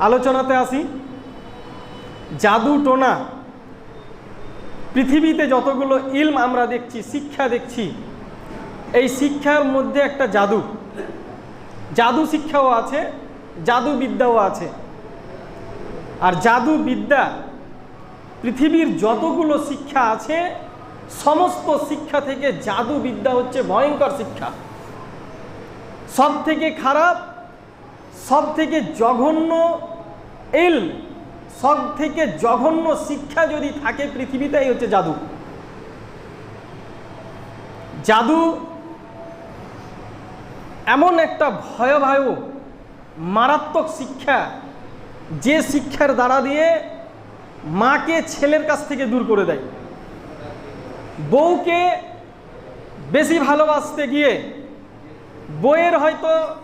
আলোচনাতে আসি। জাদু টোনা। পৃথিবীতে যতগুলো ইলম আমরা দেখছি, শিক্ষা দেখছি, এই শিক্ষার মধ্যে একটা জাদু। জাদু শিক্ষাও আছে, জাদু বিদ্যাও আছে। আর জাদু বিদ্যা পৃথিবীর যতগুলো শিক্ষা আছে, সমস্ত শিক্ষা থেকে জাদু বিদ্যা হচ্ছে ভয়ঙ্কর শিক্ষা। সব থেকে খারাপ সব থেকে জঘন্য এল সব থেকে জঘন্য শিক্ষা যদি থাকে পৃথিবীতে, এই হচ্ছে জাদু। জাদু এমন একটা ভয়াবহ, মারাত্মক শিক্ষা যে শিক্ষার দ্বারা দিয়ে মাকে ছেলের কাছ থেকে দূর করে দেয়। বউকে বেশি ভালোবাসতে গিয়ে বইয়ের হয়তো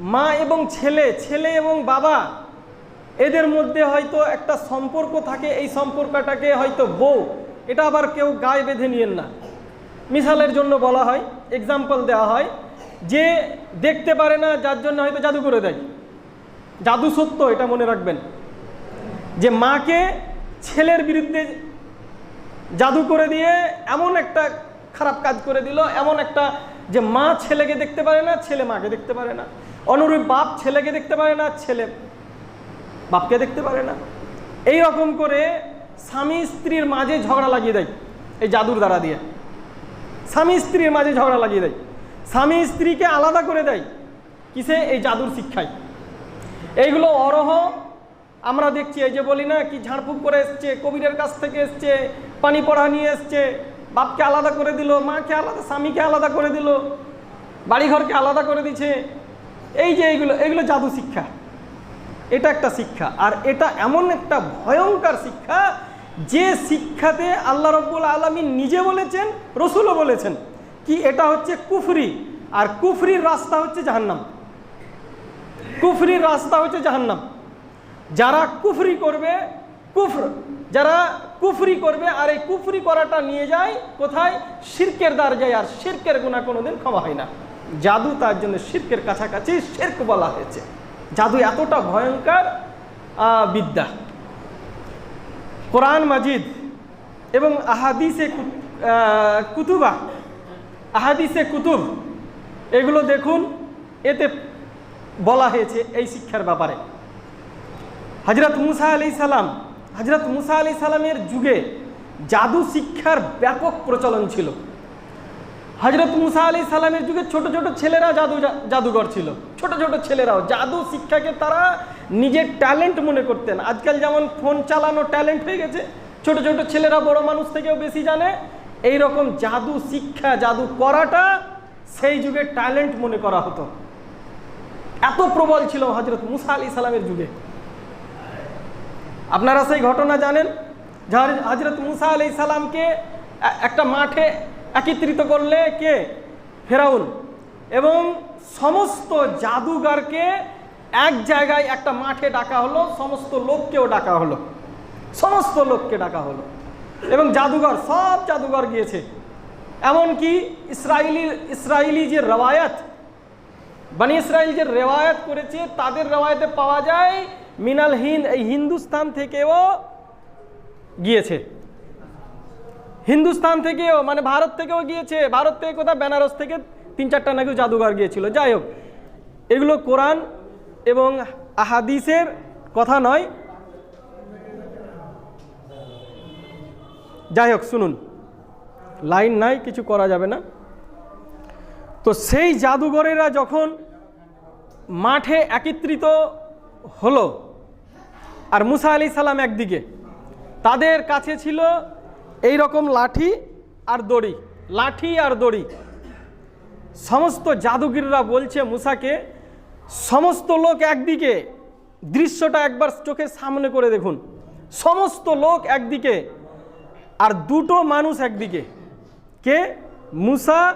মা এবং ছেলে ছেলে এবং বাবা এদের মধ্যে হয়তো একটা সম্পর্ক থাকে, এই সম্পর্কটাকে হয়তো বউ, এটা আবার কেউ গায়ে বেঁধে নিয়েন না। মিসালের জন্য বলা হয় এক্সাম্পল দেওয়া হয়, যে দেখতে পারে না, যার জন্য হয়তো জাদু করে দেয়। জাদু সত্য, এটা মনে রাখবেন। যে মাকে ছেলের বিরুদ্ধে জাদু করে দিয়ে এমন একটা খারাপ কাজ করে দিল, এমন একটা যে মা ছেলেকে দেখতে পারে না, ছেলে মাকে দেখতে পারে না। অনুরূপ বাপ ছেলেকে দেখতে পারে না, ছেলে বাপকে দেখতে পারে না। এই রকম করে স্বামী স্ত্রীর মাঝে ঝগড়া লাগিয়ে দেয় এই জাদুর দ্বারা দিয়ে। স্বামী স্ত্রীর মাঝে ঝগড়া লাগিয়ে দেয়। স্বামী স্ত্রীকে আলাদা করে দেয় কিসে? এই জাদুর শিক্ষায়। এইগুলো অরহ। আমরা দেখছি এই যে বলি না কি ঝাড়ফুঁক করে এসছে, কবিরের কাছ থেকে এসছে, পানি পড়া নিয়ে এসছে, বাপকে আলাদা করে দিল, মাকে আলাদা, স্বামীকে আলাদা করে দিল, বাড়িঘরকে আলাদা করে দিছে। এই যে এইগুলো এগুলো জাদু শিক্ষা। এটা একটা শিক্ষা। আর এটা এমন একটা ভয়ঙ্কর শিক্ষা যে শিক্ষাতে আল্লাহ রব্বুল আলমী নিজে বলেছেন, রসুলও বলেছেন কি এটা হচ্ছে কুফরি। আর কুফরির রাস্তা হচ্ছে জাহান্নাম। কুফরির রাস্তা হচ্ছে জাহান্নাম। যারা কুফরি করবে, কুফর, যারা কুফরি করবে আর এই কুফরি করাটা নিয়ে যায় কোথায়? শিরকের দ্বার যায়। আর শিরকের গুণা কোনোদিন ক্ষমা হয় না। জাদু তার জন্য শিরকের কাছাকাছি শির্ক বলা হয়েছে। জাদু এতটা ভয়ঙ্কর বিদ্যা। কোরআন মাজিদ এবং আহাদিসে কুতুবা, আহাদিসে কুতুব, এগুলো দেখুন, এতে বলা হয়েছে এই শিক্ষার ব্যাপারে। হজরত মুসা আলি সালাম হজরত মুসা আলি সালামের যুগে জাদু শিক্ষার ব্যাপক প্রচলন ছিল। হজরত মুসা আলি সালামের যুগে ছোট ছোট ছেলেরা জাদু জাদুঘর ছিল। ছোট ছোট ছেলেরাও জাদু শিক্ষাকে তারা নিজের ট্যালেন্ট মনে করতেন। আজকাল যেমন ফোন চালানো ট্যালেন্ট হয়ে গেছে, ছোট ছোট ছেলেরা বড় মানুষ থেকেও বেশি জানে। এই রকম জাদু শিক্ষা, জাদু করাটা সেই যুগে ট্যালেন্ট মনে করা হতো। এত প্রবল ছিল হজরত মুসা আলি সালামের যুগে। আপনারা সেই ঘটনা জানেন? হজরত মুসা আলি সালামকে একটা মাঠে একত্রিত করলে কে? ফেরাউন। এবং সমস্ত জাদুগারকে এক জায়গায় একটা মাঠে ডাকা হলো, সমস্ত লোককেও ডাকা হলো। সমস্ত লোককে ডাকা হলো। এবং জাদুঘর, সব জাদুঘর গিয়েছে। এমনকি ইসরায়েলি ইসরায়েলি যে রওয়ায়াত, বানি ইসরায়েল যে রেওয়ায়ত করেছে, তাদের রেওয়ায়তে পাওয়া যায় মিনাল হিন্দ, এই হিন্দুস্তান থেকেও গিয়েছে। হিন্দুস্তান থেকেও মানে ভারত থেকেও গিয়েছে। ভারত থেকে কোথাও বেনারস থেকে তিন চারটা নাকি জাদুঘর গিয়েছিল। যাই হোক, এগুলো কোরআন এবং আহাদিসের কথা নয়। যাই হোক, শুনুন। লাইন নাই, কিছু করা যাবে না। তো সেই জাদুঘরেরা যখন মাঠে একত্রিত হলো, আর মুসা আলি সালাম একদিকে, তাদের কাছে ছিল এই রকম লাঠি আর দড়ি, লাঠি আর দড়ি। সমস্ত জাদুগিররা বলছে মুসাকে, সমস্ত লোক একদিকে, দৃশ্যটা একবার চোখের সামনে করে দেখুন। সমস্ত লোক একদিকে আর দুটো মানুষ একদিকে। কে? মুসা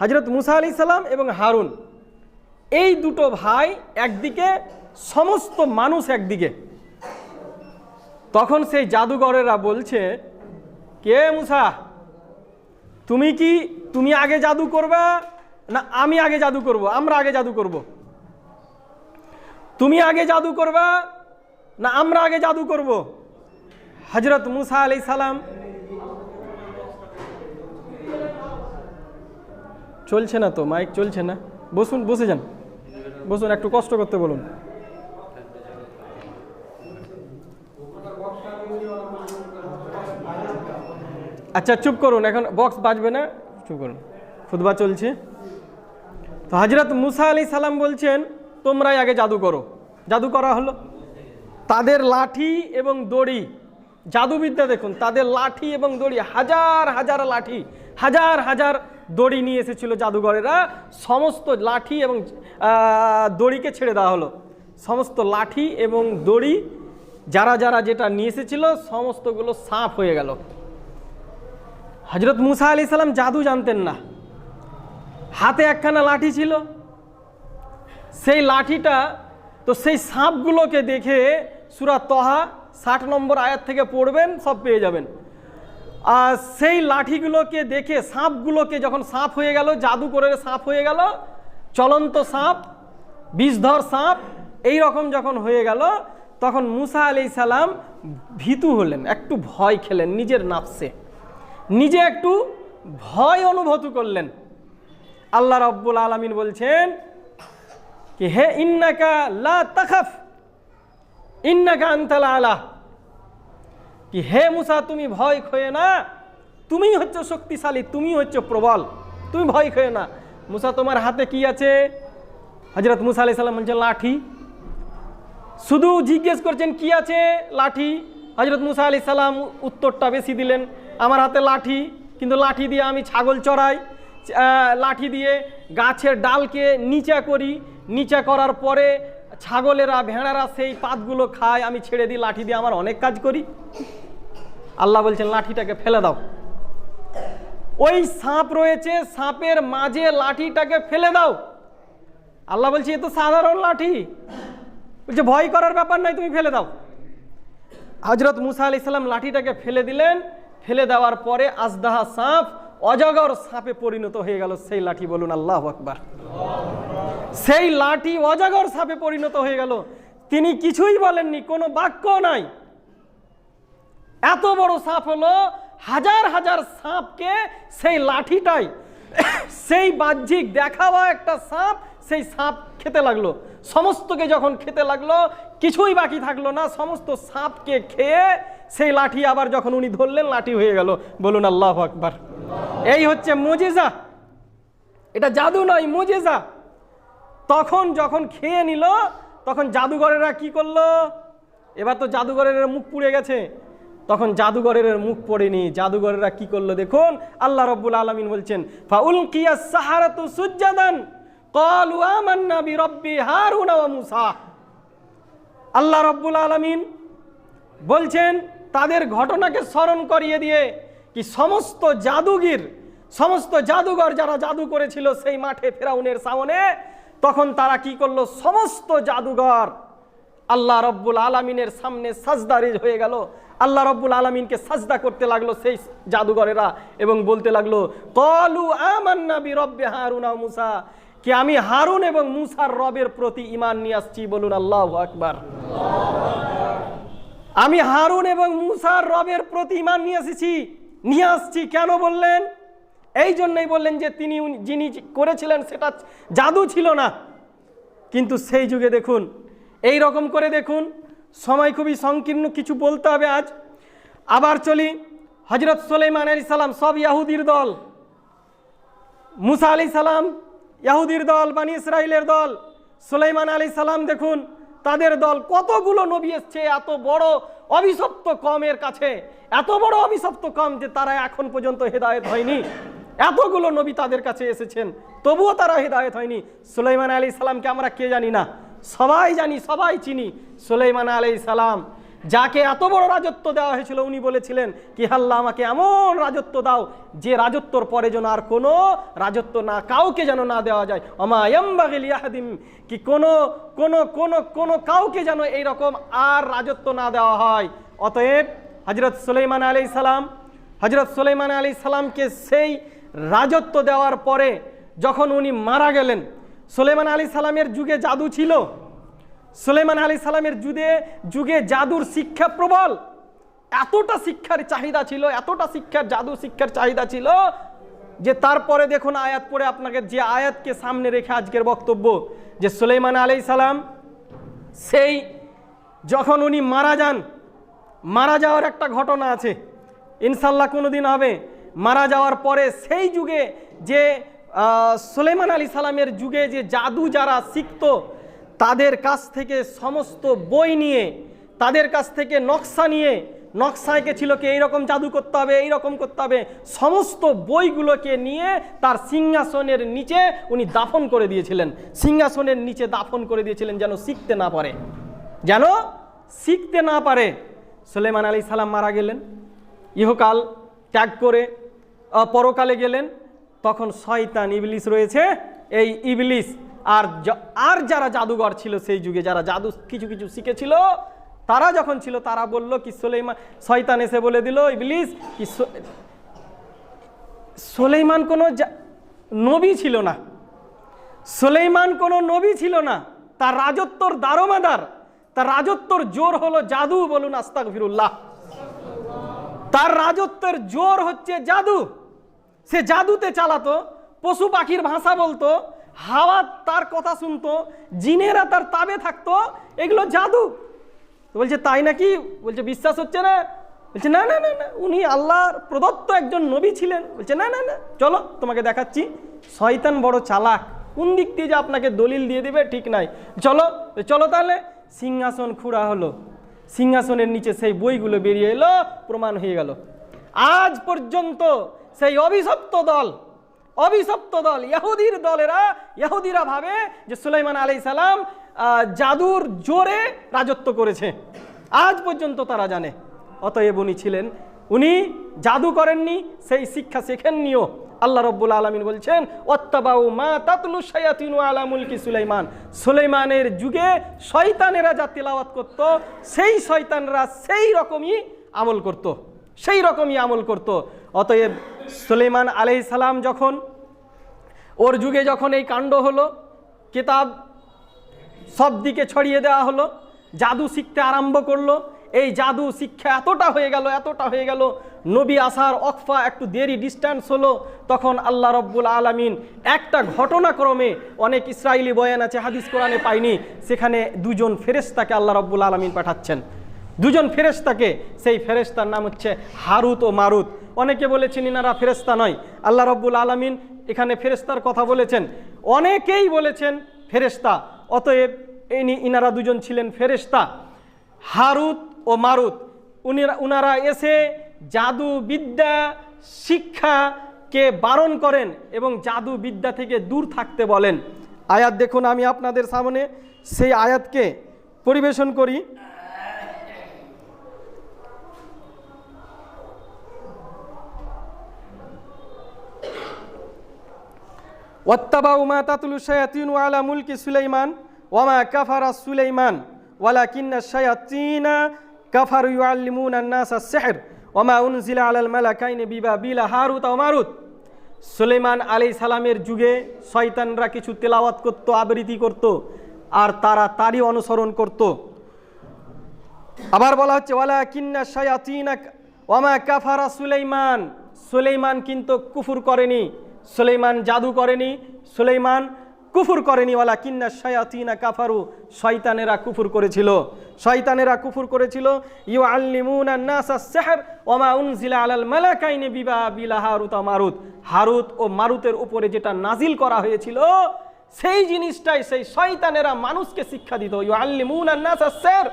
হজরত মুসা আলি সালাম এবং হারুন। এই দুটো ভাই একদিকে, সমস্ত মানুষ একদিকে। তখন সেই জাদুঘরেরা বলছে কে মুসা? তুমি কি তুমি আগে জাদু করবে? না, আমি আগে জাদু করব, আমরা আগে জাদু করব। তুমি আগে জাদু করবে? না, আমরা আগে জাদু করব? হজরত মুসা আলি সালাম। চলছে না তো, মাইক চলছে না? বসুন, বসে যান। বসুন, একটু কষ্ট করতে বলুন। আচ্ছা চুপ করুন, এখন বক্স বাজবে না? চুপ করুন। খুদবা চলছে। তো হজরত মুসা আলি সালাম বলছেন, তোমরাই আগে জাদু করো। জাদু করা হলো। তাদের লাঠি এবং দড়ি, জাদুবিদ্যা দেখুন, তাদের লাঠি এবং দড়ি, হাজার হাজার লাঠি, হাজার হাজার দড়ি নিয়ে এসেছিল জাদুঘরেরা। সমস্ত লাঠি এবং দড়িকে ছেড়ে দেওয়া হলো। সমস্ত লাঠি এবং দড়ি, যারা যারা যেটা নিয়ে এসেছিল, সমস্তগুলো সাফ হয়ে গেল। হজরত মুসা আলি সাল্লাম জাদু জানতেন না। হাতে একখানা লাঠি ছিল। সেই লাঠিটা, তো সেই সাপগুলোকে দেখে সুরা তহা ষাট নম্বর আয়াত থেকে পড়বেন, সব পেয়ে যাবেন। আর সেই লাঠিগুলোকে দেখে সাপগুলোকে যখন সাপ হয়ে গেল, জাদু করে সাপ হয়ে গেল, চলন্ত সাপ, বিষধর সাপ, এই রকম যখন হয়ে গেল, তখন মুসা আলি সালাম ভীতু হলেন, একটু ভয় খেলেন নিজের নাফসে। নিজে একটু ভয় অনুভূত করলেন। আল্লাহ রব্বুল আলমিন বলছেন কি, হে ইন্নাকা লা তাখাফ, ইন্নাকা আনতাল আলা। কি, হে মুসা, তুমি ভয় খয়ে না তুমি হচ্ছে শক্তিশালী তুমি হচ্ছে প্রবল, তুমি ভয় খয়ে না। মুসা, তোমার হাতে কি আছে? হজরত মুসা আলাই সাল্লাম বলছেন, লাঠি। শুধু জিজ্ঞেস করছেন, কি আছে লাঠি? হজরত মুসা আলি সাল্লাম উত্তরটা বেশি দিলেন। আমার হাতে লাঠি, কিন্তু লাঠি দিয়ে আমি ছাগল চড়াই। লাঠি দিয়ে গাছের ডালকে নিচা করি। নিচা করার পরে ছাগলেরা, ভেড়ারা সেই পাতগুলো খায়, আমি ছেড়ে দিই, লাঠি দিয়ে আমার অনেক কাজ করি। আল্লাহ বলছেন, লাঠিটাকে ফেলে দাও। ওই সাপ রয়েছে, সাপের মাঝে লাঠিটাকে ফেলে দাও। আল্লাহ বলছে, এ তো সাধারণ লাঠি। বলছে, ভয় করার ব্যাপার নাই, তুমি ফেলে দাও। হজরত মুসা আলি সাল্লাম লাঠিটাকে ফেলে দিলেন। ফেলে দেওয়ার পরে আজদাহা সাপ অজগর সাপে পরিণত হয়ে গেল সেই লাঠি বলুন আল্লাহ আকবার। সেই লাঠি অজগর সাপে পরিণত হয়ে গেল। তিনি কিছুই বলেননি, কোনো বাক্য নাই। এত বড় সাপ হলো, হাজার হাজার সাপকে সেই লাঠিটাই, সেই বাহ্যিক দেখাওয়া একটা সাপ সেই সাপ খেতে লাগল। সমস্তকে যখন খেতে লাগল, কিছুই বাকি থাকল না, সমস্ত সাপকে খেয়ে সেই লাঠি আবার যখন উনি ধরলেন, লাঠি হয়ে গেল। বলুন, আল্লাহ আকবার। এই হচ্ছে মজেজা। এটা জাদু নয়, মজেজা। তখন যখন খেয়ে নিল, তখন জাদুঘরেরা কি করল? এবার তো জাদুঘরের মুখ পুড়ে গেছে। তখন জাদুঘরের মুখ পড়েনি। জাদুঘরেরা কি করল দেখুন, আল্লাহ রব্বুল আলমিন বলছেন ফাউল কিয়া সাহারাতু সুজ্জাদান কলু আমান্না মুসা। আল্লাহ রব্বুল আলমিন বলছেন তাদের ঘটনাকে স্মরণ করিয়ে দিয়ে কি সমস্ত জাদুগির, সমস্ত জাদুঘর যারা জাদু করেছিল সেই মাঠে ফেরাউনের সামনে, তখন তারা কি করল? সমস্ত জাদুঘর আল্লাহ রব্বুল আলমিনের সামনে সাজদারিজ হয়ে গেল। আল্লাহ রব্বুল আলমিনকে সাজদা করতে লাগল সেই জাদুঘরেরা এবং বলতে লাগল, কলু বি রব্বে হারুনা মুসা। কি আমি হারুন এবং মুসার রবের প্রতি ইমান নিয়ে আসছি? বলুন আল্লাহ আকবার। আমি হারুন এবং মুসার রবের প্রতি ইমান নিয়ে এসেছি। নিয়ে আসছি। কেন বললেন? এই জন্যই বললেন যে তিনি যিনি করেছিলেন সেটা জাদু ছিল না। কিন্তু সেই যুগে দেখুন, এই রকম করে দেখুন, সময় খুবই সংকীর্ণ, কিছু বলতে হবে আজ। আবার চলি হজরত সোলেমান আলী সালাম, সব ইয়াহুদির দল। মুসা আলি সালাম, ইয়াহুদির দল, বানি ইসরায়েলের দল। সুলাইমান আলী সালাম দেখুন তাদের দল কতগুলো নবী এসছে, এত বড় অভিশপ্ত কমের কাছে, এত বড় অভিশপ্ত কম যে তারা এখন পর্যন্ত হেদায়ত হয়নি। এতগুলো নবী তাদের কাছে এসেছেন, তবুও তারা হেদায়ত হয়নি। সুলাইমান আলী সালামকে আমরা কে জানি না? সবাই জানি, সবাই চিনি সুলাইমান আলী সালাম। যাকে এত বড় রাজত্ব দেওয়া হয়েছিল, উনি বলেছিলেন কি হাল্লা, আমাকে এমন রাজত্ব দাও যে রাজত্বর পরে যেন আর কোনো রাজত্ব না, কাউকে যেন না দেওয়া যায়। অমায়াম্বাগিল ইয়াহাদিম, কি কোনো কোনো কোনো কোনো কাউকে যেন এইরকম আর রাজত্ব না দেওয়া হয়। অতএব হজরত সুলাইমান আলী সালাম হজরত সুলাইমান আলী সালামকে সেই রাজত্ব দেওয়ার পরে যখন উনি মারা গেলেন, সুলাইমান আলী সালামের যুগে জাদু ছিল। সুলেমান আলী সালামের যুগে যুগে জাদুর শিক্ষা প্রবল। এতটা শিক্ষার চাহিদা ছিল, এতটা শিক্ষার জাদু শিক্ষার চাহিদা ছিল যে তারপরে দেখুন আয়াত পড়ে আপনাকে যে আয়াতকে সামনে রেখে আজকের বক্তব্য যে সুলেমান আলী সালাম সেই যখন উনি মারা যান, মারা যাওয়ার একটা ঘটনা আছে। ইনশাল্লাহ কোনো দিন হবে। মারা যাওয়ার পরে সেই যুগে যে সুলেমান আলী সালামের যুগে যে জাদু যারা শিখত তাদের কাছ থেকে সমস্ত বই নিয়ে, তাদের কাছ থেকে নকশা নিয়ে, নকশায় ছিল কি এইরকম জাদু করতে হবে, এইরকম করতে হবে, সমস্ত বইগুলোকে নিয়ে তার সিংহাসনের নিচে উনি দাফন করে দিয়েছিলেন। সিংহাসনের নিচে দাফন করে দিয়েছিলেন যেন শিখতে না পারে। যেন শিখতে না পারে। সুলেমান আলী সালাম মারা গেলেন। ইহকাল ত্যাগ করে পরকালে গেলেন। তখন শয়তান ইবলিস রয়েছে। এই ইবলিস আর আর যারা জাদুঘর ছিল সেই যুগে, যারা জাদু কিছু কিছু শিখেছিল, তারা যখন ছিল, তারা বলল কি সুলেমান শয়তান এসে বলে দিল, ইবলিস, কি সুলেইমান কোনো নবী ছিল না। সুলেইমান কোনো নবী ছিল না। তার রাজত্বর দারোমাদার, তার রাজত্বর জোর হলো জাদু বলুন আস্তাক ফিরুল্লাহ তার রাজত্বের জোর হচ্ছে জাদু। সে জাদুতে চালাতো, পশু পাখির ভাষা বলতো হাওয়া তার কথা শুনতো, জিনেরা তার তাবে থাকতো, এগুলো জাদু। বলছে, তাই নাকি? বলছে, বিশ্বাস হচ্ছে না। বলছে, না না না না, উনি আল্লাহর প্রদত্ত একজন নবী ছিলেন। বলছে, না না না, চলো, তোমাকে দেখাচ্ছি। শয়তান বড় চালাক। কোন দিক দিয়ে যে আপনাকে দলিল দিয়ে দেবে, ঠিক নাই। চলো চলো তাহলে। সিংহাসন খুঁড়া হলো। সিংহাসনের নিচে সেই বইগুলো বেরিয়ে এলো, প্রমাণ হয়ে গেল। আজ পর্যন্ত সেই অভিশপ্ত দল অভিশপ্ত দল, ইহুদির দলেরা, ইহুদিরা ভাবে যে সুলাইমান আলাই সালাম জাদুর জোরে রাজত্ব করেছে। আজ পর্যন্ত তারা জানে, অতএব উনি ছিলেন, উনি জাদু করেননি, সেই শিক্ষা শেখেননিও। আল্লাহ রব্বুল আলমিন বলছেন অত্তাবাউ মা তাতলু শায়াতিনু আলা মুলকি সুলাইমান। সুলাইমানের যুগে শয়তানেরা যা তেলাওয়াত করত, সেই শয়তানরা সেই রকমই আমল করত, সেই রকমই আমল করত। অতএব সুলেমান আলাইহিস সালাম যখন ওর যুগে যখন এই কাণ্ড হলো, কিতাব সব দিকে ছড়িয়ে দেওয়া হলো, জাদু শিখতে আরম্ভ করল, এই জাদু শিক্ষা এতটা হয়ে গেল, এতটা হয়ে গেল, নবী আসার অকফা একটু দেরি ডিস্ট্যান্স হলো, তখন আল্লাহ রব্বুল আলামিন একটা ঘটনাক্রমে অনেক ইসরায়েলি বয়ান আছে, হাদিস কোরআনে পাইনি, সেখানে দুজন ফেরেশতাকে আল্লাহ রব্বুল আলামিন পাঠাচ্ছেন। দুজন ফেরেশতাকে, সেই ফেরেশতার নাম হচ্ছে হারুত ও মারুত। অনেকে বলেছেন, ইনারা ফেরেশতা নয়। আল্লাহ রব্বুল আলামিন এখানে ফেরেশতার কথা বলেছেন। অনেকেই বলেছেন ফেরেশতা, অতএব ইনি, ইনারা দুজন ছিলেন ফেরেশতা। হারুত ও মারুত, উনারা এসে জাদু বিদ্যা শিক্ষাকে বারণ করেন এবং জাদু বিদ্যা থেকে দূর থাকতে বলেন। আয়াত দেখুন আমি আপনাদের সামনে, সেই আয়াতকে পরিবেশন করি। ওয়াত্তাবাউ মা তাতলু শায়াতিন আলা মুলকি সুলাইমান ওয়ামা কাফারা সুলাইমান, ওয়ালাকিন্না শায়াতিনা কাফারু ইউআল্লিমুনা আন-নাস আস-সিহর ওয়ামা উনজিলা আলাল মালাকাইনি বিবাবিলা হারুত ওয়া মারুত। সুলাইমান আলাইহিস সালামের যুগে শয়তানরা কিছু তেলাওয়াত করত, আবৃত্তি করত, আর তারা তারই অনুসরণ করত। আবার বলা হচ্ছে ওয়ালা কিন্না শায়াতিনা ওয়ামা কাফারা সুলাইমান। সুলাইমান কিন্তু কুফুর করেনি। সুলাইমান জাদু করেনি, সুলাইমান কুফুর করেনি ওয়ালা কিন্না শায়াতিনা কাফারু, শয়তানেরা কুফুর করেছিল। শয়তানেরা কুফুর করেছিল ইউ আল্লিমুনা নাসা সেহর, ওমা উনজিলা আলাল মালাকাইনে বিবা বিলা হারুত মারুত। হারুত ও মারুতের উপরে যেটা নাজিল করা হয়েছিল, সেই জিনিসটাই সেই শয়তানেরা মানুষকে শিক্ষা দিত। ইউ সেহর,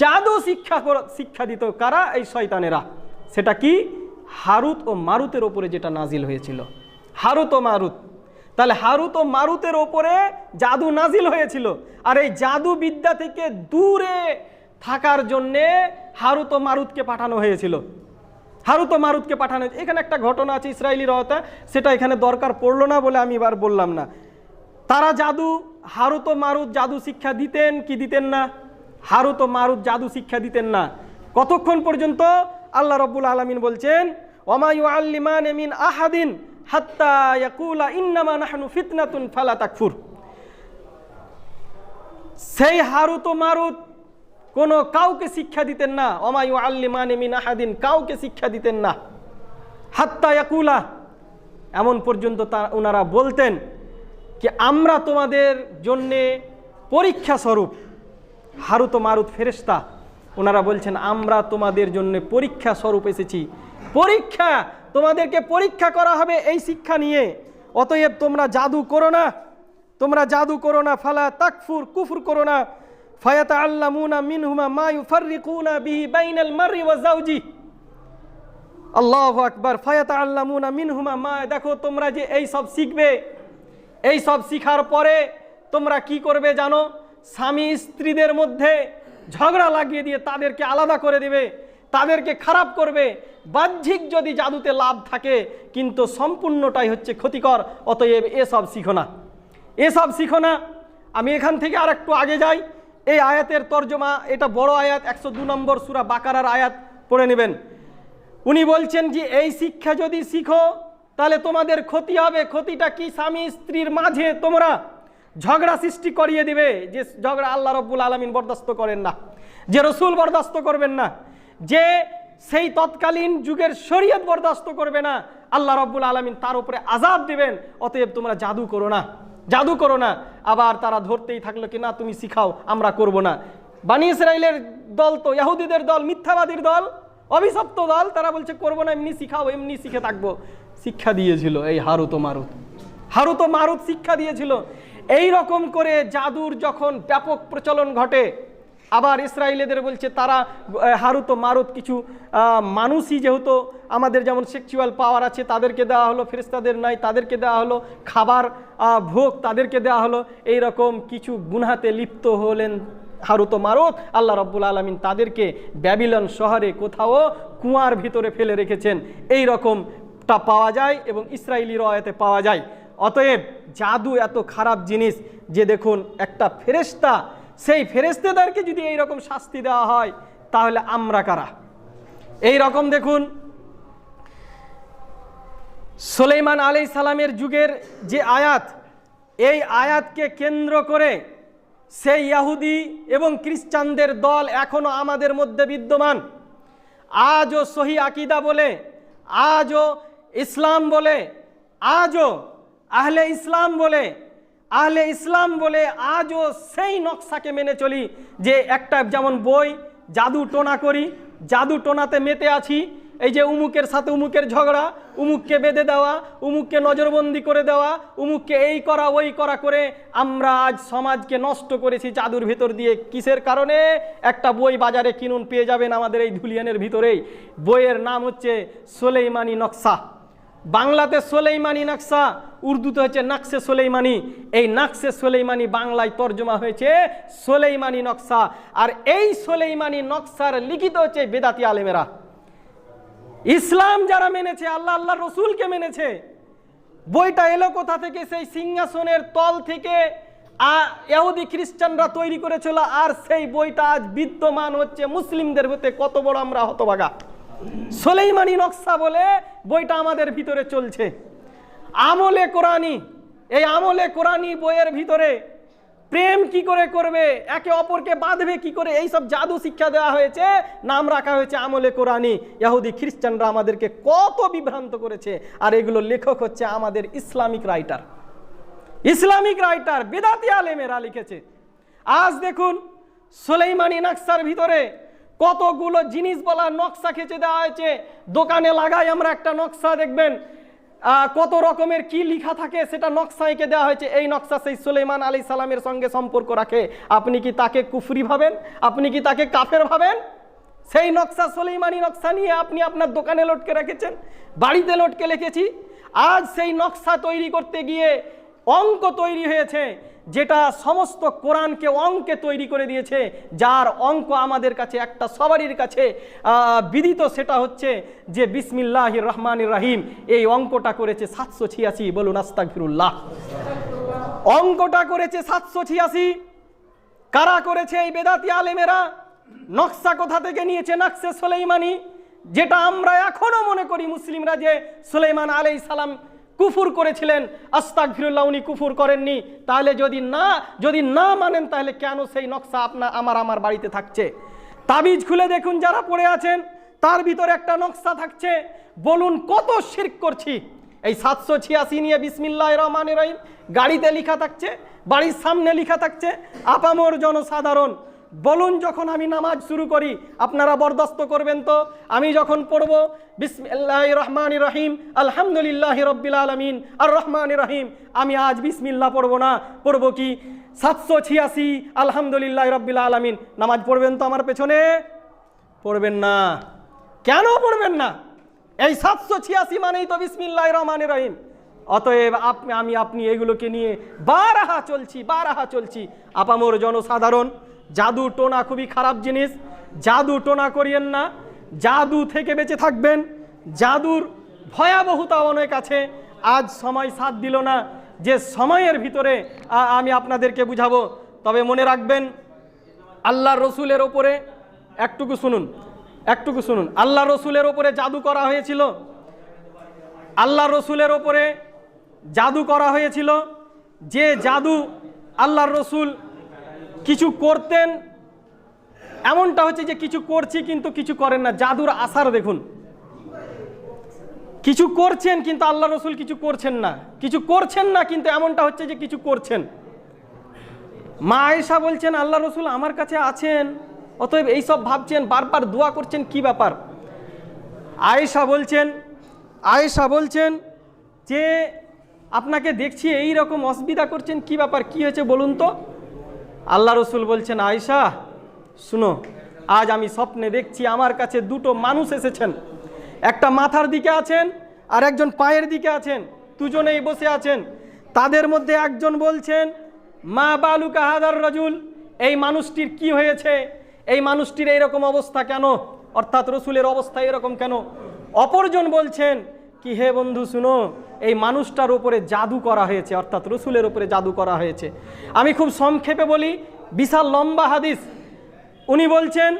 জাদু শিক্ষা শিক্ষা দিত কারা? এই শয়তানেরা। সেটা কি? হারুত ও মারুতের ওপরে যেটা নাজিল হয়েছিল। হারুত ও মারুত। তাহলে হারুত ও মারুতের ওপরে জাদু নাজিল হয়েছিল। আর এই জাদু বিদ্যা থেকে দূরে থাকার জন্যে হারুত ও মারুতকে পাঠানো হয়েছিল। হারুত ও মারুতকে পাঠানো। এখানে একটা ঘটনা আছে ইসরায়েলি রহতা। সেটা এখানে দরকার পড়ল না বলে আমি এবার বললাম না। তারা জাদু, হারুত ও মারুত জাদু শিক্ষা দিতেন কি দিতেন না? হারুত ও মারুত জাদু শিক্ষা দিতেন না। কতক্ষণ পর্যন্ত? আল্লাহ রব্বুল আলমিন বলছেন ওমায়ু আল্লিমান এমিন আহাদিন। হাত্তা ইয়াকুলা নাহনু ফিতনাতুন ফালা তাকফুর। সেই হারুত মারুত কোনো কাউকে শিক্ষা দিতেন না। অমায়ু আল্লিমানে মিন আহাদিন, কাউকে শিক্ষা দিতেন না। হাত্তা ইয়াকুলা, এমন পর্যন্ত তা ওনারা বলতেন যে আমরা তোমাদের জন্যে পরীক্ষা স্বরূপ হারুত মারুত ফেরেস্তা ওনারা বলছেন, আমরা তোমাদের জন্য পরীক্ষা স্বরূপ এসেছি। পরীক্ষা তোমাদেরকে পরীক্ষা করা হবে এই শিক্ষা নিয়ে। অতএব তোমরা জাদু করো না। তোমরা জাদু করো না। ফালা তাকফুর কুফুর করো না। ফায়াতা আল্লামুনা মিনহুমা মা ইউফাররিকুনা বিহি বাইনাল মাররি ওয়া জাওজি আল্লাহু আকবার। ফায়াতা আল্লামুনা মিনহুমা মা, দেখো তোমরা যে এই সব শিখবে। এই সব শিখার পরে তোমরা কি করবে জানো? স্বামী স্ত্রীদের মধ্যে ঝগড়া লাগিয়ে দিয়ে তাদেরকে আলাদা করে দিবে। তাদেরকে খারাপ করবে। বাহ্যিক যদি জাদুতে লাভ থাকে, কিন্তু সম্পূর্ণটাই হচ্ছে ক্ষতিকর, অতএব এসব শিখো না। এসব শিখো না। আমি এখান থেকে আর একটু আগে যাই। এই আয়াতের তর্জমা, এটা বড় আয়াত, একশো দু নম্বর সুরা বাকারার আয়াত, পড়ে নেবেন। উনি বলছেন যে, এই শিক্ষা যদি শিখো, তাহলে তোমাদের ক্ষতি হবে। ক্ষতিটা কি? স্বামী স্ত্রীর মাঝে তোমরা ঝগড়া সৃষ্টি করিয়ে দিবে, যে ঝগড়া আল্লাহ রব্বুল আলমিন বরদাস্ত করেন না। যে রসুল বরদাস্ত করবেন না। যে সেই তৎকালীন যুগের শরীয়ত বরদাস্ত করবে না। আল্লাহ রব্বুল আলমিন তার উপরে আজাব দিবেন, অতএব তোমরা জাদু করো না। জাদু করো না। আবার তারা ধরতেই থাকল কি, না, তুমি শিখাও, আমরা করব না। বানি ইসরায়েলের দল তো, ইয়াহুদিদের দল, মিথ্যাবাদীর দল, অভিশপ্ত দল, তারা বলছে, করব না, এমনি শিখাও, এমনি শিখে থাকব। শিক্ষা দিয়েছিল এই হারুত মারুত। হারুত মারুত শিক্ষা দিয়েছিল। এই রকম করে জাদুর যখন ব্যাপক প্রচলন ঘটে আবার ইসরায়েলেদের বলছে, তারা হারুত মারুত কিছু মানুষই যেহেতু আমাদের যেমন সেক্সুয়াল পাওয়ার আছে, তাদেরকে দেওয়া হলো ফেরেস্তাদের নাই, তাদেরকে দেওয়া হলো, খাবার ভোগ তাদেরকে দেওয়া হলো এই রকম কিছু গুনহাতে লিপ্ত হলেন হারুত মারুত। আল্লাহ রব্বুল আলমিন তাদেরকে ব্যাবিলন শহরে কোথাও কুয়ার ভিতরে ফেলে রেখেছেন। এই রকমটা পাওয়া যায় এবং ইসরায়েলি রয়াতে পাওয়া যায়। অতএব জাদু এত খারাপ জিনিস যে দেখুন, একটা ফেরেস্তা সেই ফেরেস্তেদারকে যদি এই রকম শাস্তি দেওয়া হয়, তাহলে আমরা কারা? এই রকম দেখুন, সুলেইমান আলী সালামের যুগের যে আয়াত, এই আয়াতকে কেন্দ্র করে সেই ইয়াহুদি এবং খ্রিস্টানদের দল এখনও আমাদের মধ্যে বিদ্যমান। আজও সহি আকিদা বলে, আজও ইসলাম বলে, আজও আহলে ইসলাম বলে আহলে ইসলাম বলে আজও সেই নকশাকে মেনে চলি যে একটা যেমন বই, জাদু টোনা করি, জাদু টোনাতে মেতে আছি। এই যে উমুকের সাথে উমুকের ঝগড়া, উমুককে বেঁধে দেওয়া, উমুককে নজরবন্দি করে দেওয়া, উমুককে এই করা, ওই করা করে আমরা আজ সমাজকে নষ্ট করেছি জাদুর ভিতর দিয়ে। কিসের কারণে? একটা বই বাজারে কিনুন, পেয়ে যাবেন আমাদের এই ধুলিয়ানের ভিতরেই। বইয়ের নাম হচ্ছে সোলেইমানি নকশা। বাংলাতে সোলেইমানি নকশা উর্দুতে হচ্ছে নাকশে সোলেইমানি। এই নাকশে সোলেইমানি বাংলায় তর্জমা হয়েছে সোলেইমানি নকশা। আর এই সোলেইমানি নকশার লিখিত হচ্ছে বেদাতি আলেমেরা। ইসলাম যারা মেনেছে, আল্লাহ আল্লাহ রসুলকে মেনেছে, বইটা এলো কোথা থেকে? সেই সিংহাসনের তল থেকে ইহুদি খ্রিস্টানরা তৈরি করেছিল, আর সেই বইটা আজ বিদ্যমান হচ্ছে মুসলিমদের হতে কত বড় আমরা হতবাগা সোলেইমানি নকশা বলে বইটা আমাদের ভিতরে চলছে। আমলে কোরআনি এই আমলে কোরআনি বইয়ের ভিতরে প্রেম কি করে করবে, একে অপরকে বাঁধবে কি করে এই সব জাদু শিক্ষা দেওয়া হয়েছে, নাম রাখা হয়েছে আমলে কোরআনি ইহুদি খ্রিস্টানরা আমাদেরকে কত বিভ্রান্ত করেছে, আর এগুলো লেখক হচ্ছে আমাদের ইসলামিক রাইটার। ইসলামিক রাইটার, বেদাতি আলেমেরা লিখেছে। আজ দেখুন, সোলেইমানি নকশার ভিতরে কতগুলো জিনিস বলা নকশা খেঁচে দেওয়া হয়েছে? দোকানে লাগাই আমরা একটা নকশা, দেখবেন কত রকমের কি লেখা থাকে সেটা নকশা এঁকে দেওয়া হয়েছে। এই নকশা সেই সুলেমান আলী সালামের সঙ্গে সম্পর্ক রাখে। আপনি কি তাকে কুফরি ভাবেন? আপনি কি তাকে কাফের ভাবেন? সেই নকশা সোলেইমানি নকশা নিয়ে আপনি আপনার দোকানে লটকে রেখেছেন, বাড়িতে লটকে রেখেছি। আজ সেই নকশা তৈরি করতে গিয়ে অঙ্ক তৈরি হয়েছে। যেটা সমস্ত কোরআনকে অঙ্কে তৈরি করে দিয়েছে, যার অঙ্ক আমাদের কাছে একটা সবারই কাছে বিদিত সেটা হচ্ছে যে বিসমিল্লাহ রহমান রাহিম, এই অঙ্কটা করেছে সাতশো ছিয়াশি, বলুন আস্তাক ফিরুল্লাহ অঙ্কটা করেছে সাতশো ছিয়াশি, কারা করেছে এই বেদাতি আলেমেরা? নকশা কোথা থেকে নিয়েছে নকশে সোলেইমানি? যেটা আমরা এখনও মনে করি মুসলিমরা যে সুলেইমান আলাই সালাম কুফুর করেছিলেন আস্তাক ফিরুল্লাহ উনি কুফুর করেননি, তাহলে যদি না যদি না মানেন, তাহলে কেন সেই নকশা আপনা, আমার আমার বাড়িতে থাকছে? তাবিজ খুলে দেখুন যারা পড়ে আছেন, তার ভিতরে একটা নকশা থাকছে, বলুন কত শিরক করছি? এই সাতশো ছিয়াশি নিয়ে বিসমিল্লাহ রহমান রহিম, গাড়িতে লেখা থাকছে, বাড়ির সামনে লেখা থাকছে, আপামর জনসাধারণ বলুন যখন আমি নামাজ শুরু করি, আপনারা বরদাস্ত করবেন তো? আমি যখন পড়ব বিসমিল্লাহ রহমান রহিম, আলহামদুলিল্লাহ রব্বিল আলমিন, আর রহমান রহিম, আমি আজ বিসমিল্লাহ পড়ব না। পড়ব কি? সাতশো ছিয়াশি, আলহামদুলিল্লাহ রব্বিল আলমিন। নামাজ পড়বেন তো আমার পেছনে? পড়বেন না। কেন পড়বেন না? এই সাতশো ছিয়াশি মানেই তো বিসমিল্লাহ রহমান রহিম। অতএব আপনি আমি, আপনি এগুলোকে নিয়ে বারাহা চলছি বারাহা চলছি। আপামর জনসাধারণ জাদু টোনা খুবই খারাপ জিনিস। জাদু টোনা করিয়েন না। জাদু থেকে বেঁচে থাকবেন। জাদুর ভয়াবহতা অনেক আছে। আজ সময় সাথ দিল না। যে সময়ের ভিতরে আমি আপনাদেরকে বুঝাবো। তবে মনে রাখবেন আল্লাহ রসুলের ওপরে একটুকু শুনুন একটুকু শুনুন। আল্লাহ রসুলের ওপরে জাদু করা হয়েছিল? আল্লাহ রসুলের ওপরে জাদু করা হয়েছিল? যে জাদু আল্লাহ রসুল করতেন, এমনটা হচ্ছে যে কিছু করছি কিন্তু কিছু করেন না। জাদুর আসার দেখুন। কিছু করছেন কিন্তু আল্লাহ রসুল কিছু করছেন না। কিছু করছেন না কিন্তু এমনটা হচ্ছে যে কিছু করছেন। মা আয়েশা বলছেন, আল্লাহ রসুল আমার কাছে আছেন, অতএব এইসব ভাবছেন, বারবার দোয়া করছেন, কি ব্যাপার? আয়েশা বলছেন আয়েশা বলছেন যে, আপনাকে দেখছি, এই রকম অসুবিধা করছেন, কি ব্যাপার, কি হয়েছে বলুন তো? আল্লাহ রসুল বলছেন, আয়েশা, শুনো, আজ আমি স্বপ্নে দেখছি আমার কাছে দুটো মানুষ এসেছেন। একটা মাথার দিকে আছেন আর একজন পায়ের দিকে আছেন। দুজনেই বসে আছেন। তাদের মধ্যে একজন বলছেন, মা বালুকা হাদার রজুল, এই মানুষটির কি হয়েছে? এই মানুষটির এইরকম অবস্থা কেন? অর্থাৎ রসুলের অবস্থা এরকম কেন? অপরজন বলছেন কি হে বন্ধু শুনো? এই মানুষটার উপরে জাদু করা হয়েছে, অর্থাৎ রসুলের উপরে জাদু করা হয়েছে। আমি খুব সংক্ষেপে বলি, বিশাল লম্বা হাদিস। উনি বলছেন,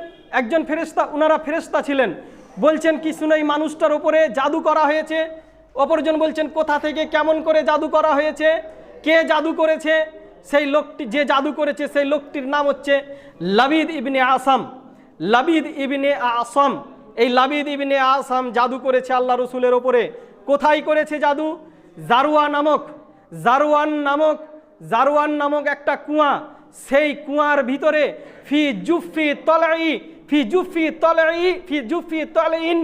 একজন ফেরেস্তা উনারা ফেরেস্তা ছিলেন। বলছেন কি শুনে, এই মানুষটার উপরে জাদু করা হয়েছে? অপরজন বলছেন, কোথা থেকে কেমন করে জাদু করা হয়েছে? কে জাদু করেছে? সেই লোকটি, যে জাদু করেছে, সেই লোকটির নাম হচ্ছে লাবিদ ইবনে আসাম। লাবিদ ইবনে আসাম। এই লাবিদ ইবনে আসাম জাদু করেছে আল্লাহ রসুলের ওপরে। কোথায় করেছে জাদু? জারুয়া নামক জারওয়ান নামক জারওয়ান নামক একটা কুয়া। সেই কুয়ার ভিতরে ফি জুফি তলাই ফি জুফি তলাই ফি জুফি তলাইন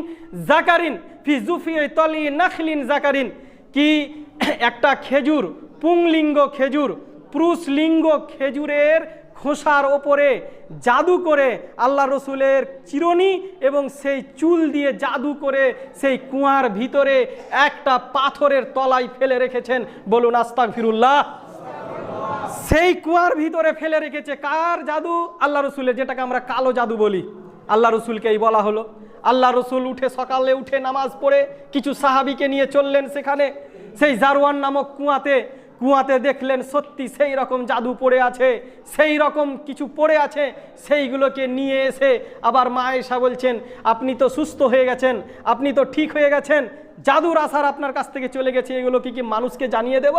জাকারিন, ফি জুফি তলি নাখলিন জাকারিন। কি? একটা খেজুর, পুংলিঙ্গ খেজুর, পুরুষলিঙ্গ খেজুরের খোসার ওপরে জাদু করে আল্লাহ রসুলের চিরনি এবং সেই চুল দিয়ে জাদু করে সেই কুয়ার ভিতরে একটা পাথরের তলায় ফেলে রেখেছেন। বলুন আস্তাক ফিরুল্লাহ সেই কুয়ার ভিতরে ফেলে রেখেছে কার জাদু? আল্লাহ রসুলের, যেটাকে আমরা কালো জাদু বলি। আল্লাহ রসুলকেই বলা হলো। আল্লাহ রসুল উঠে সকালে উঠে নামাজ পড়ে কিছু সাহাবিকে নিয়ে চললেন সেখানে। সেই জারওয়ান নামক কুয়াতে কুয়াতে দেখলেন সত্যি সেই রকম জাদু পড়ে আছে, সেই রকম কিছু পড়ে আছে, সেইগুলোকে নিয়ে এসে আবার মা এসা বলছেন, আপনি তো সুস্থ হয়ে গেছেন, আপনি তো ঠিক হয়ে গেছেন জাদুর আসার আপনার কাছ থেকে চলে গেছে, এগুলো কি কি মানুষকে জানিয়ে দেব?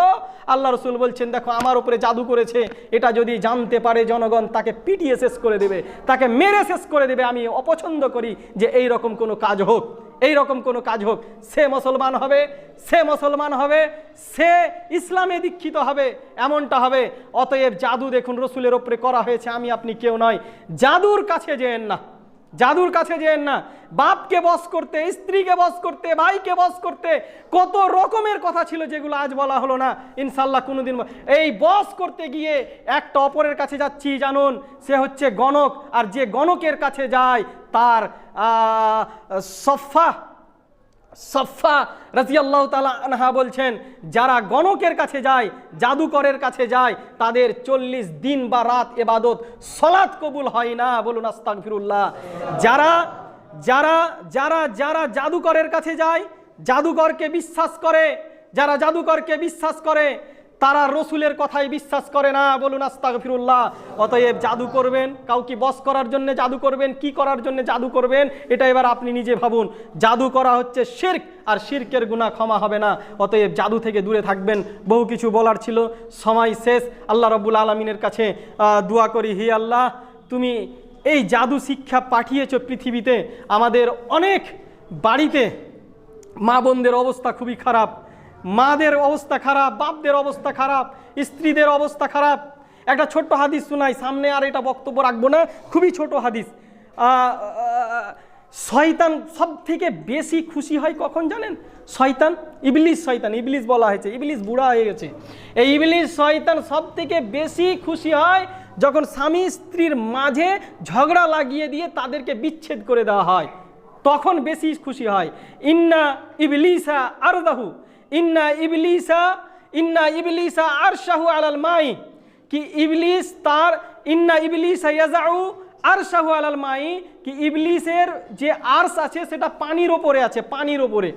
আল্লাহ রসুল বলছেন, দেখো, আমার উপরে জাদু করেছে, এটা যদি জানতে পারে জনগণ, তাকে পিটিয়ে শেষ করে দেবে, তাকে মেরে শেষ করে দেবে, আমি অপছন্দ করি যে এই রকম কোনো কাজ হোক, এই রকম কোনো কাজ হোক। সে মুসলমান হবে, সে মুসলমান হবে, সে ইসলামে দীক্ষিত হবে, এমনটা হবে। অতএব জাদু দেখুন, রসুলের ওপরে করা হয়েছে, আমি আপনি কেউ নয়। জাদুর কাছে যেন না। জাদুর কাছে যেন না, বাপকে বস করতে, স্ত্রীকে বস করতে, ভাইকে বস করতে কত রকমের কথা ছিল যেগুলো আজ বলা হলো না। ইনশাল্লাহ কোনোদিন এই বস করতে গিয়ে একটা অপরের কাছে যাচ্ছি জানুন, সে হচ্ছে গণক। আর যে গণকের কাছে যায়, তার সফা সফা রাজিয়াল্লাহ তালা আনহা বলছেন, যারা গণকের কাছে যায়, জাদুকরের কাছে যায়, তাদের চল্লিশ দিন বা রাত এবাদত সলাৎ কবুল হয় না। বলুন আস্তাক ফিরুল্লাহ যারা যারা যারা যারা জাদুকরের কাছে যায়, জাদুকরকে বিশ্বাস করে, যারা জাদুকরকে বিশ্বাস করে তারা রসুলের কথাই বিশ্বাস করে না। বলুন, আস্তাগফিরুল্লাহ। অতএব জাদু করবেন, কাউকে বস করার জন্য জাদু করবেন, কি করার জন্য জাদু করবেন, এটা এবার আপনি নিজে ভাবুন। জাদু করা হচ্ছে শির্ক, আর শির্কের গুণা ক্ষমা হবে না। অতএব জাদু থেকে দূরে থাকবেন। বহু কিছু বলার ছিল, সময় শেষ। আল্লাহ রব্বুল আলমিনের কাছে দোয়া করি, হি আল্লাহ, তুমি এই জাদু শিক্ষা পাঠিয়েছ পৃথিবীতে। আমাদের অনেক বাড়িতে মা বোনদের অবস্থা খুবই খারাপ। মাদের অবস্থা খারাপ, বাপদের অবস্থা খারাপ, স্ত্রীদের অবস্থা খারাপ। একটা ছোট্ট হাদিস শোনাই, সামনে আর এটা বক্তব্য রাখব না, খুবই ছোট হাদিস। শয়তান সব থেকে বেশি খুশি হয় কখন জানেন? শয়তান, ইবলিস শয়তান, ইবলিস বলা হয়েছে, ইবলিস বুড়া হয়ে গেছে। এই ইবলিস শয়তান সব থেকে বেশি খুশি হয় যখন স্বামী স্ত্রীর মাঝে ঝগড়া লাগিয়ে দিয়ে তাদেরকে বিচ্ছেদ করে দেওয়া হয়। তখন বেশি খুশি হয়। ইন্না ইবলিসা আরদাহু ইন্না ইবলিসা ইন্না ইবলিসা আর শাহু আলাল মাই। কি ইবলিস তার, ইন্না ইবলিসা ইয়াজাউ আর শাহু আলাল মাই। কি ইবলিসের যে আর্স আছে সেটা পানির ওপরে আছে, পানির ওপরে।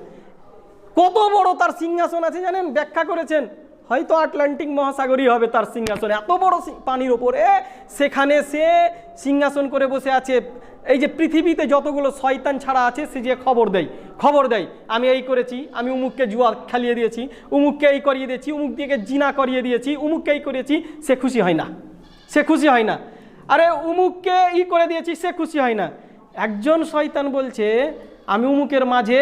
কত বড় তার সিংহাসন আছে জানেন? ব্যাখ্যা করেছেন। হয়তো আটলান্টিক মহাসাগরই হবে তার সিংহাসন। এত বড় পানির ওপরে সেখানে সে সিংহাসন করে বসে আছে। এই যে পৃথিবীতে যতগুলো শয়তান ছাড়া আছে, সে যে খবর দেয় খবর দেয়, আমি এই করেছি, আমি উমুককে জুয়া খেলিয়ে দিয়েছি, উমুককে এই করিয়ে দিয়েছি, উমুক দিকে জিনা করিয়ে দিয়েছি, উমুককে এই করেছি, সে খুশি হয় না, সে খুশি হয় না। আরে উমুককে ই করে দিয়েছি, সে খুশি হয় না। একজন শয়তান বলছে, আমি উমুকের মাঝে,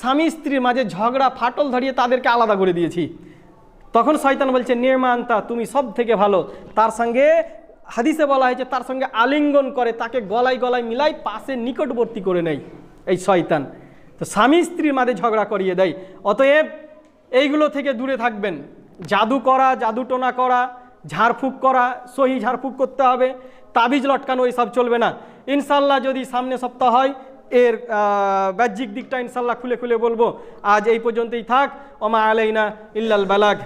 স্বামী স্ত্রীর মাঝে ঝগড়া, ফাটল ধরিয়ে তাদেরকে আলাদা করে দিয়েছি। তখন শয়তান বলছে নির্মান্তা তুমি সব থেকে ভালো। তার সঙ্গে হাদিসে বলা হয়েছে, তার সঙ্গে আলিঙ্গন করে, তাকে গলায় গলায় মিলাই পাশে নিকটবর্তী করে নেয় এই শয়তান। তো স্বামী স্ত্রীর মাঝে ঝগড়া করিয়ে দেয়। অতএব এইগুলো থেকে দূরে থাকবেন। জাদু করা, জাদু টোনা করা, ঝাড়ফুঁক করা, সহি ঝাড়ফুঁক করতে হবে, তাবিজ লটকানো এইসব চলবে না। ইনশাল্লাহ যদি সামনে সপ্তাহ হয়, এর বাহ্যিক দিকটা ইনশাল্লাহ খুলে খুলে বলব। আজ এই পর্যন্তই থাক। ওমা আলাইনা ইল্লাল বালাগ।